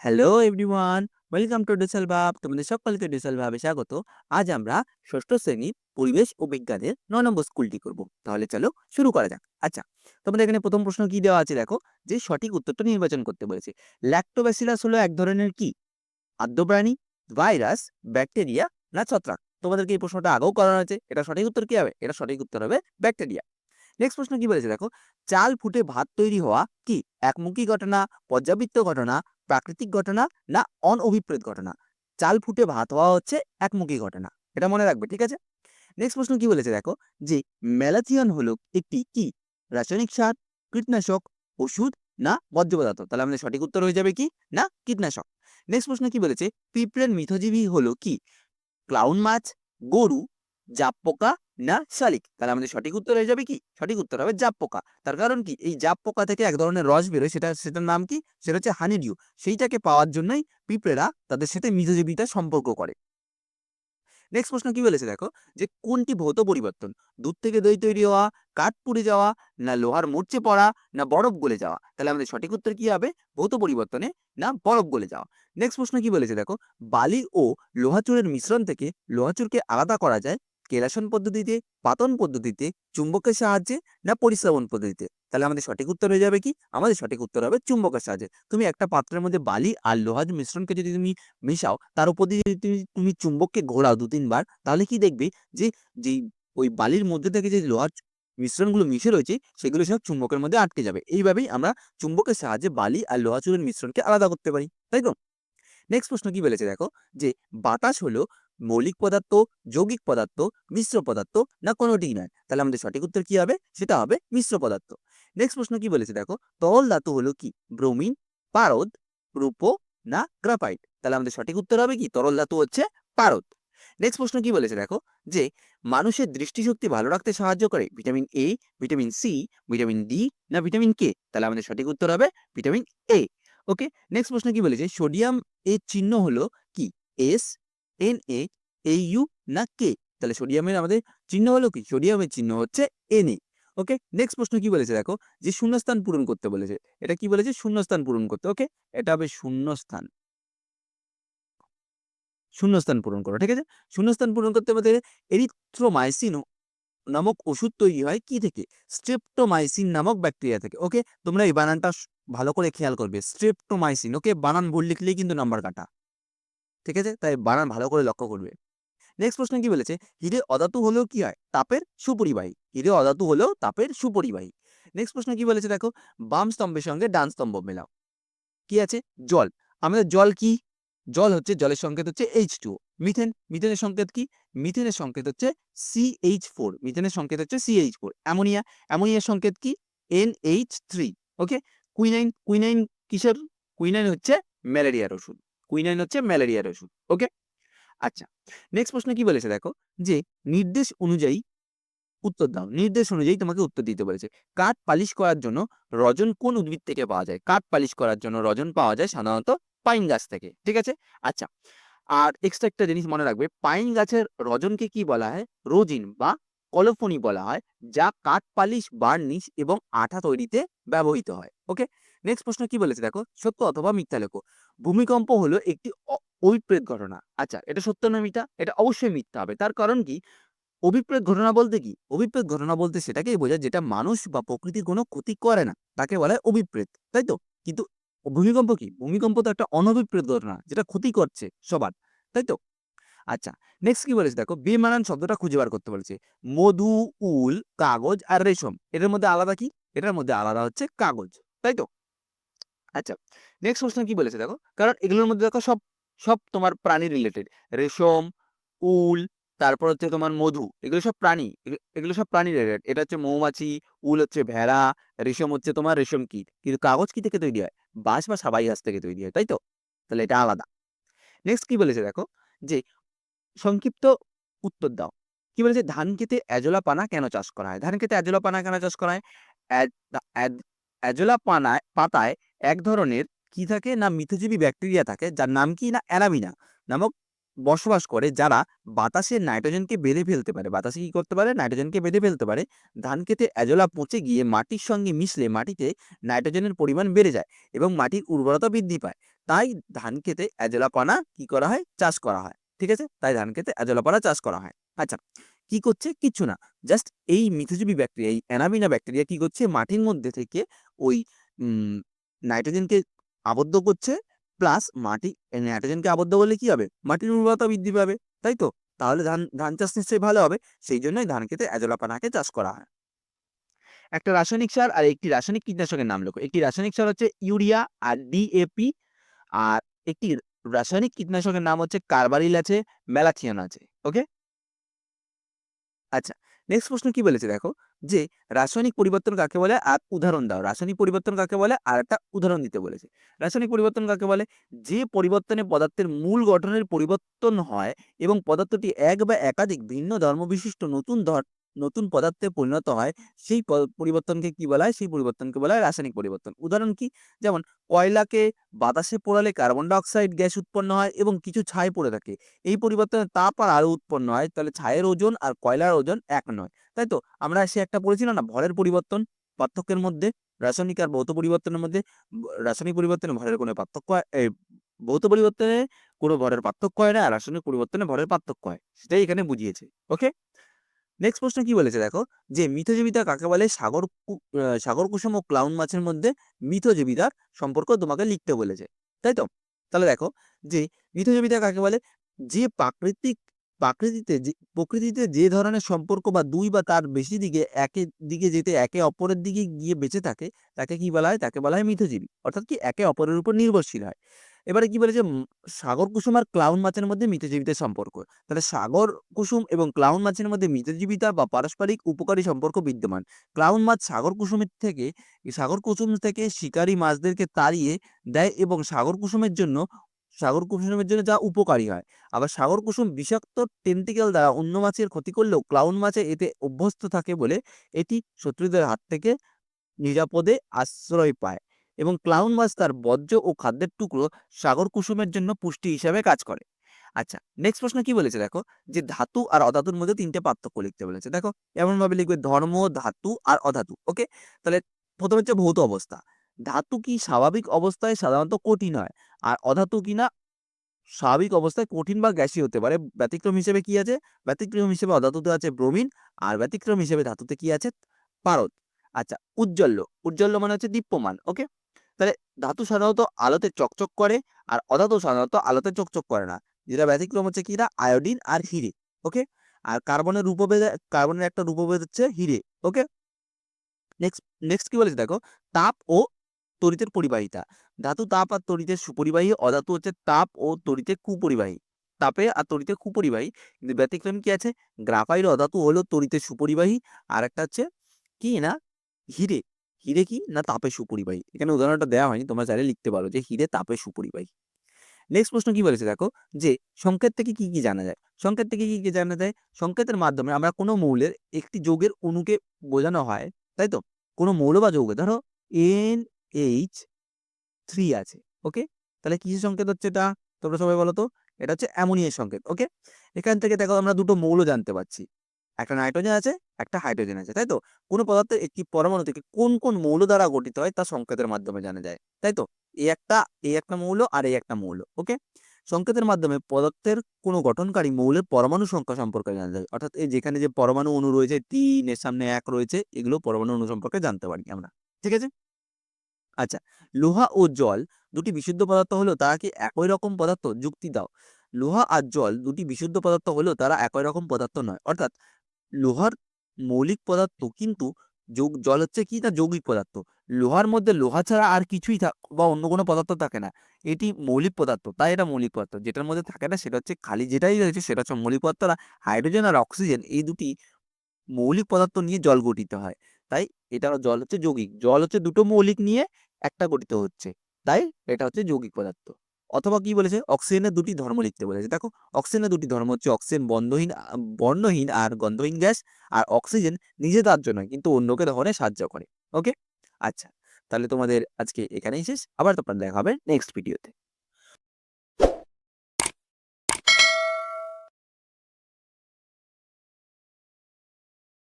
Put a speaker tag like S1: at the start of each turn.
S1: Hello everyone, welcome to ডিসেল ভাব। তোমাদের সকলকে ডিসেল ভাবে স্বাগত। আজ আমরা ষষ্ঠ শ্রেণির পরিবেশ ও বিজ্ঞানের ন নম্বর স্কুলটি করব। তাহলে চলো শুরু করা যাক। আচ্ছা তোমাদের এখানে প্রথম প্রশ্ন কি দেওয়া আছে দেখো? যে সঠিক উত্তরটা নির্বাচন করতে বলেছে। ল্যাক্টোব্যাসিলাস হলো এক ধরনের কি? আদ্যপ্রাণী ভাইরাস, ব্যাকটেরিয়া না ছত্রাক? তোমাদেরকে এই প্রশ্নটা আগেও করানো হয়েছে এটা সঠিক উত্তর কি হবে? এটা সঠিক উত্তর হবে ব্যাকটেরিয়া। নেক্সট প্রশ্ন কি বলেছে দেখো? চাল ফুটে ভাত তৈরি হওয়া কি একমুখী ঘটনা, পর্যাবৃত্ত ঘটনা প্রাকৃতিক ঘটনা না অনঅভিপ্রেত ঘটনা। চাল ফুটে ভাত হওয়া হচ্ছে একমুখী ঘটনা। এটা মনে রাখবে, ঠিক আছে? নেক্সট প্রশ্ন কি বলেছে দেখো? যে ম্যালাথিয়ন হলো একটি কি? রাসায়নিক সার, কীটনাশক, ওষুধ না বর্জ্য পদার্থ? তাহলে আমাদের সঠিক উত্তর হয়ে যাবে কি? না, কীটনাশক। নেক্সট প্রশ্ন কি বলেছে? পিঁপড়ের মিথজীবী হলো কি? ক্লাউন মাছ, গরু জাপ পোকা না শালিক? তাহলে আমাদের সঠিক উত্তর হয়ে যাবে কি? সঠিক উত্তর হবে জাপ পোকা। তার কারণ কি? এই জাপ পোকা থেকে এক ধরনের রস বেরোয় সেটা, সেটার নাম কি? সেটা হচ্ছে হানিডিউ। সেইটাকে পাওয়ার জন্যই পিঁপড়েরা তাদের সাথে মিথজীবিতা সম্পর্ক করে। নেক্সট প্রশ্ন কি বলেছে দেখো? যে কোনটি ভৌত পরিবর্তন? দুধ থেকে দই তৈরি হওয়া, কাঠ পুড়ে যাওয়া, না লোহার মরচে পড়া, না বরফ গলে যাওয়া? তাহলে আমাদের সঠিক উত্তর কি হবে? ভৌত পরিবর্তনে, না বরফ গলে যাওয়া। নেক্সট প্রশ্ন কি বলেছে দেখো? বালি ও লোহাচুরের মিশ্রণ থেকে লোহাচুরকে আলাদা করা যায় কেলাসন পদ্ধতিতে, পাতন পদ্ধতিতে, চুম্বকের সাহায্যে না পরিশ্রবণ পদ্ধতিতে? তাহলে আমাদের সঠিক উত্তর হয়ে যাবে কি? আমাদের সঠিক উত্তর হবে চুম্বকের সাহায্যে। তুমি একটা পাত্রের মধ্যে বালি আর লোহার মিশ্রণকে যদি তুমি মিশাও, তার উপর দিয়ে যদি তুমি তুমি চুম্বককে ঘোরাও দু তিনবার, তাহলে কি দেখবে যে, যেই ওই বালির মধ্যে থেকে যে লোহার মিশ্রণগুলো মিশে রয়েছে, সেগুলো সব চুম্বকের মধ্যে আটকে যাবে। এইভাবেই আমরা চুম্বকের সাহায্যে বালি আর লোহা চুরের মিশ্রণকে আলাদা করতে পারি। তাই তো? নেক্সট প্রশ্ন কি বলেছে দেখো? যে বাতাস হলো মৌলিক পদার্থ, যৌগিক পদার্থ, মিশ্র পদার্থ না কোনোটিই নয় তাহলে আমাদের সঠিক উত্তর কি হবে? সেটা হবে মিশ্র পদার্থ। নেক্সট প্রশ্ন কি বলেছে? দেখো, তরল ধাতু হলো কি? ব্রোমিন, পারদ, রূপো না গ্রাফাইট? তাহলে আমাদের সঠিক উত্তর হবে কি? তরল ধাতু হচ্ছে পারদ। নেক্সট প্রশ্ন কি বলেছে? দেখো, যে মানুষের দৃষ্টিশক্তি ভালো রাখতে সাহায্য করে vitamin A vitamin C vitamin D না ভিটামিন কে তাহলে আমাদের সঠিক উত্তর হবে ভিটামিন এ ওকে নেক্সট প্রশ্ন কি বলেছে? সোডিয়াম এর চিহ্ন হলো কি? এস এন এ এই ইউ না কে? তাহলে সোডিয়ামের আমাদের চিহ্ন হলো কি? সোডিয়ামের চিহ্ন হচ্ছে এন ওকে? নেক্সট প্রশ্ন কি বলেছে দেখো? যে শূন্যস্থান পূরণ করতে বলেছে। এটা কি বলেছে? শূন্যস্থান পূরণ করতে। ওকে? এটা হবে শূন্যস্থান। শূন্যস্থান পূরণ করো, ঠিক আছে? শূন্যস্থান পূরণ করতে বলতে এরিথ্রোমাইসিন নামক ওষুধ তৈরি হয় কি থেকে? স্ট্রেপ্টোমাইসিন নামক ব্যাকটেরিয়া থেকে। ওকে? তোমরা এই বানানটা ভালো করে খেয়াল করবে। Streptomycin okay? বানান ভুল লিখলেই কিন্তু নাম্বার কাটা। ঠিক আছে? তাই বানান ভালো করে লক্ষ্য করবে। নেক্সট প্রশ্ন কি বলেছে? হিরে অধাতু হলেও কি হয়? তাপের সুপরিবাহী। হিরে অধাতু হলেও তাপের সুপরিবাহী। নেক্সট প্রশ্ন কি বলেছে দেখো? বাম স্তম্ভের সঙ্গে ডান স্তম্ভ মেলাও। কি আছে? জল। আমাদের জল কি? জল হচ্ছে জলের সংকেত হচ্ছে এইচ টু মিথেন মিথেনের সংকেত কি? মিথেনের সংকেত হচ্ছে সি এইচ ফোর মিথেনের সংকেত হচ্ছে সি এইচ ফোর অ্যামোনিয়া। অ্যামোনিয়ার সংকেত কি? N H three okay quinine quinine কিসের? কুইনাইন হচ্ছে ম্যালেরিয়ার ওষুধ। কুইনাইন হচ্ছে ম্যালেরিয়ার ওষুধ। ওকে আচ্ছা নেক্সট প্রশ্ন কি বলেছে দেখো? যে নির্দেশ অনুযায়ী উত্তর দাও। নির্দেশ অনুযায়ী তোমাকে উত্তর দিতে বলেছে। কাঠ পালিশ করার জন্য রজন কোন উদ্ভিদ থেকে পাওয়া যায়? কাঠ পালিশ করার জন্য রজন পাওয়া যায় সাধারণত পাইন গাছ থেকে, ঠিক আছে? আচ্ছা আর এক্সট্রা একটা জিনিস মনে রাখবে, পাইন গাছের রজনকে কি বলা হয়? রোজিন বা কলফনি বলা হয়, যা কাঠ পালিশ, বার্নিশ এবং আঠা তৈরিতে ব্যবহৃত হয় ওকে নেক্সট প্রশ্ন কি বলেছে? দেখো, সত্য অথবা মিথ্যা লেখো। ভূমিকম্প হলো একটি অভিপ্রেত ঘটনা। আচ্ছা এটা সত্য না মিথ্যা? এটা অবশ্যই মিথ্যা হবে। তার কারণ কি? অভিপ্রেত ঘটনা বলতে কি? অভিপ্রেত ঘটনা বলতে সেটাকেই বোঝায় যেটা মানুষ বা প্রকৃতির কোনো ক্ষতি করে না। তাকে বলা হয় অভিপ্রেত, তাই তো? কিন্তু ভূমিকম্প কি? ভূমিকম্প তো একটা অনভিপ্রেত ঘটনা, যেটা ক্ষতি করছে সবার, তাই তো? আচ্ছা নেক্সট কি বলেছে? দেখো, বেমানান শব্দটা খুঁজে বার করতে বলেছে। মধু, উল, কাগজ আর রেশম এটার মধ্যে আলাদা কি? এটার মধ্যে আলাদা হচ্ছে কাগজ, তাই তো? আচ্ছা নেক্সট প্রশ্ন কি বলেছে দেখো? কারণ এগুলোর মধ্যে দেখো সব সব তোমার প্রাণী রিলেটেড রেশম, উল, তারপর হচ্ছে তোমার মধু, এগুলো সব প্রাণী, এগুলো- সব প্রাণী রিলেটেড এটা হচ্ছে মৌমাছি, উল হচ্ছে ভেড়া, রেশম হচ্ছে তোমার রেশম কীট, কিন্তু কাগজ কি থেকে তৈরি হয়? বাঁশ বা সাবাই গাছ থেকে তৈরি হয়, তাই তো? তাহলে এটা আলাদা। নেক্সট কি বলেছে দেখো? যে সংক্ষিপ্ত উত্তর দাও। কি বলেছে? ধান খেতে অ্যাজোলা পানা কেন চাষ করা হয়? ধান খেতে অ্যাজোলা পানা কেন চাষ করা হয়? অ্যাজোলা পানায়, পাতায় এক ধরনের কি থাকে না মিথজীবী ব্যাকটেরিয়া থাকে, যার নাম কি না অ্যালামিনা নামক বসবাস করে, যারা বাতাসে নাইট্রোজেনকে বেঁধে ফেলতে পারে। বাতাসে কি করতে পারে? নাইট্রোজেনকে বেঁধে ফেলতে পারে। ধান খেতে অ্যাজোলা পচে গিয়ে মাটির সঙ্গে মিশলে মাটিতে নাইট্রোজেনের পরিমাণ বেড়ে যায় এবং মাটির উর্বরতা বৃদ্ধি পায়। তাই ধান খেতে অ্যাজোলা পানা কি করা হয়? চাষ করা হয়। ঠিক আছে? তাই ধান খেতে অ্যাজোলা পানা চাষ করা হয়। আচ্ছা কি করছে? কিচ্ছু না। জাস্ট এই মিথজীবী ব্যাকটেরিয়া এই অ্যানাবিনা ব্যাকটেরিয়া কি করছে? মাটির মধ্যে থেকে ওই নাইট্রোজেনকে আবদ্ধ করছে প্লাস মাটি নাইট্রোজেনকে আবদ্ধ করলে কি হবে? মাটির উর্বরতা বৃদ্ধি পাবে, তাই তো? তাহলে ধান ধান চাষ নিশ্চয়ই ভালো হবে। সেই জন্যই ধান খেতে অ্যাজোলা পানাকে চাষ করা হয়। একটা রাসায়নিক সার আর একটি রাসায়নিক কীটনাশকের নাম লেখো। একটি রাসায়নিক সার হচ্ছে ইউরিয়া আর ডিএপি আর একটি রাসায়নিক কীটনাশকের নাম হচ্ছে কার্বারিল আছে ম্যালাথিয়ন আছে ওকে আচ্ছা নেক্সট প্রশ্ন কি বলেছে দেখো? যে রাসায়নিক পরিবর্তন কাকে বলে? আর উদাহরণ দাও। রাসায়নিক পরিবর্তন কাকে বলে? আর একটা উদাহরণ দিতে বলেছে। রাসায়নিক পরিবর্তন কাকে বলে? যে পরিবর্তনে পদার্থের মূল গঠনের পরিবর্তন হয় এবং পদার্থটি এক বা একাধিক ভিন্ন ধর্মবিশিষ্ট নতুন নতুন পদার্থে পরিণত হয়, সেই পরিবর্তনকে কি বলা হয়? সেই পরিবর্তনকে বলা হয় রাসায়নিক পরিবর্তন। উদাহরণ কি? যেমন কয়লাকে বাতাসে পোড়ালে কার্বন ডাইঅক্সাইড গ্যাস উৎপন্ন হয় এবং কিছু ছাই পড়ে থাকে। এই পরিবর্তনে তাপ আর আলো উৎপন্ন হয়, তাহলে ছায়ের ওজন আর কয়লার ওজন এক নয়। তাই তো? আমরা সে একটা পড়েছিলাম না ভরের পরিবর্তন, পার্থক্যের মধ্যে, রাসায়নিক আর ভৌত পরিবর্তনের মধ্যে রাসায়নিক পরিবর্তনে ভরের কোনো পার্থক্য ভৌত পরিবর্তনে কোনো ভরের পার্থক্য হয় না, আর রাসায়নিক পরিবর্তনে ভরের পার্থক্য হয়। সেটাই এখানে বুঝিয়েছে। ওকে নেক্সট প্রশ্ন কি বলেছে? দেখো, যে মিথজীবিতা কাকে বলে? সাগর সাগর কুসুম ও ক্লাউন মাছের মধ্যে মিথজীবিতার সম্পর্ক তোমাকে লিখতে বলেছে। তাই তো? তাহলে দেখো, যে মিথজীবিতা কাকে বলে? যে প্রাকৃতিক, প্রাকৃতিতে যে, প্রকৃতিতে যে ধরনের সম্পর্ক বা দুই বা তার বেশি দিকে একে দিকে যেতে একে অপরের দিকে গিয়ে বেঁচে থাকে, তাকে কি বলা হয়? তাকে বলা হয় মিথজীবী। অর্থাৎ কি একে অপরের উপর নির্ভরশীল হয়। এবারে কি বলেছে সাগর কুসুম আর ক্লাউন মাছের মধ্যে মিথজীবিতার সম্পর্ক। তাহলে সাগর কুসুম এবং ক্লাউন মাছের মধ্যে মিতজীবিতা বা পারস্পরিক উপকারী সম্পর্ক বিদ্যমান। ক্লাউন মাছ সাগর কুসুমের থেকে, সাগর কুসুম থেকে শিকারী মাছদেরকে তাড়িয়ে দেয় এবং সাগর কুসুমের জন্য, সাগর কুসুমের জন্য যা উপকারী হয়। আবার সাগর কুসুম বিষাক্ত টেন্টিকেল দ্বারা অন্য মাছের ক্ষতি করলেও ক্লাউন মাছে এতে অভ্যস্ত থাকে বলে এটি শত্রুদের হাত থেকে নিরাপদে আশ্রয় পায়। এবং ক্লাউন মাছ তার বর্জ্য ও খাদ্যের টুকরো সাগর কুসুমের জন্য পুষ্টি হিসাবে কাজ করে। আচ্ছা নেক্সট প্রশ্ন কি বলেছে দেখো? যে ধাতু আর অধাতুর মধ্যে তিনটে পার্থক্য লিখতে বলেছে। দেখো এমন ভাবে লিখবে ধর্ম, ধাতু আর অধাতু ওকে তাহলে প্রথমে হচ্ছে ভৌত অবস্থা। ধাতু কি স্বাভাবিক অবস্থায় সাধারণত কঠিন হয়? আর অধাতু কি না স্বাভাবিক অবস্থায় কঠিন বা গ্যাসি হতে পারে? ব্যতিক্রম হিসেবে কি আছে? ব্যতিক্রম হিসেবে অধাতুতে আছে ব্রোমিন, আর ব্যতিক্রম হিসেবে ধাতুতে কি আছে? পারদ। আচ্ছা উজ্জ্বল্য। উজ্জ্বল্য মানে হচ্ছে দীপ্যমান ওকে তাহলে ধাতু সাধারণত আলোতে চকচক করে আর অধাতু সাধারণত আলোতে চকচক করে না। যেটা ব্যতিক্রম হচ্ছে কিনা আয়োডিন আর হিরে ওকে আর কার্বনের রূপভেদ কার্বনের একটা রূপভেদ হচ্ছে হিরে ওকে নেক্সট নেক্সট কি বলেছে দেখো? তাপ ও তড়িতের পরিবাহিতা। ধাতু তাপ আর তড়িতের সুপরিবাহী, অধাতু হচ্ছে তাপ ও তড়িতে কুপরিবাহী। তাপে আর তড়িতে কুপরিবাহী। কিন্তু ব্যতিক্রম কি আছে? গ্রাফাইট অধাতু হলো তড়িতে সুপরিবাহী। আর একটা হচ্ছে কি না? হিরে। হিরে কি না তাপে সুপরিবাহী? এখানে উদাহরণটা দেওয়া হয়নি, তোমরা চাইলে লিখতে পারো যে হিরে তাপে সুপরিবাহী। নেক্সট প্রশ্ন কি বলেছে দেখো? যে সংকেত থেকে কি কি জানা যায়? সংকেত থেকে কি কি জানা যায়? সংকেতের মাধ্যমে আমরা কোনো মৌলের একটি যৌগের অণুকে বোঝানো হয়, তাই তো? কোনো মৌল বা যৌগ, ধরো এন এইচ থ্রি আছে ওকে তাহলে কিসের সংকেত হচ্ছে এটা? তোমরা সবাই বলো তো? এটা হচ্ছে অ্যামোনিয়ার সংকেত ওকে এখান থেকে দেখো আমরা দুটো মৌল জানতে পারছি। একটা নাইট্রোজেন আছে, একটা হাইড্রোজেন আছে, তাই তো? কোনো পদার্থের একটি পরমাণু থেকে কোন কোন মৌল দ্বারা গঠিত হয় তা সংকেতের মাধ্যমে জানা যায়, তাই তো? এই একটা এই একটা মৌল আর এই একটা মৌল ওকে সংকেতের মাধ্যমে পদার্থের কোনো গঠনকারী মৌলের পরমাণু সংখ্যা সম্পর্কে জানা যায়, অর্থাৎ এই যেখানে যে পরমাণু অণু রয়েছে, তিন, এর সামনে এক রয়েছে, এগুলো পরমাণু অণু সম্পর্কে জানতে পারি আমরা, ঠিক আছে? আচ্ছা লোহা ও জল দুটি বিশুদ্ধ পদার্থ হলেও তারা কি একই রকম পদার্থ? যুক্তি দাও, লোহা আর জল দুটি বিশুদ্ধ পদার্থ হলেও তারা একই রকম পদার্থ নয়, অর্থাৎ লোহার মৌলিক পদার্থ কিন্তু যোগ, জল হচ্ছে কি না যৌগিক পদার্থ। লোহার মধ্যে লোহা ছাড়া আর কিছুই বা অন্য কোনো পদার্থ থাকে না। এটি মৌলিক পদার্থ, তাই এটা মৌলিক পদার্থ। যেটার মধ্যে থাকে না সেটা হচ্ছে খালি যেটাই রয়েছে সেটা হচ্ছে মৌলিক পদার্থ আর হাইড্রোজেন আর অক্সিজেন এই দুটি মৌলিক পদার্থ নিয়ে জল গঠিত হয়। তাই এটা জল হচ্ছে যৌগিক, জল হচ্ছে দুটো মৌলিক নিয়ে একটা গঠিত হচ্ছে। তাই এটা হচ্ছে যৌগিক পদার্থ। অথবা কি বলেছে? অক্সিজেনের দুটি ধর্ম লিখতে বলেছে। দেখো অক্সিজেনের দুটি ধর্ম হচ্ছে অক্সিজেন বন্ধহীন বর্ণহীন আর গন্ধহীন গ্যাস। আর অক্সিজেন নিজে তার জন্য কিন্তু অন্যকে ধরে সাহায্য করে। ওকে? আচ্ছা তাহলে তোমাদের আজকে এখানেই শেষ। আবার তোমরা দেখা হবে নেক্সট ভিডিওতে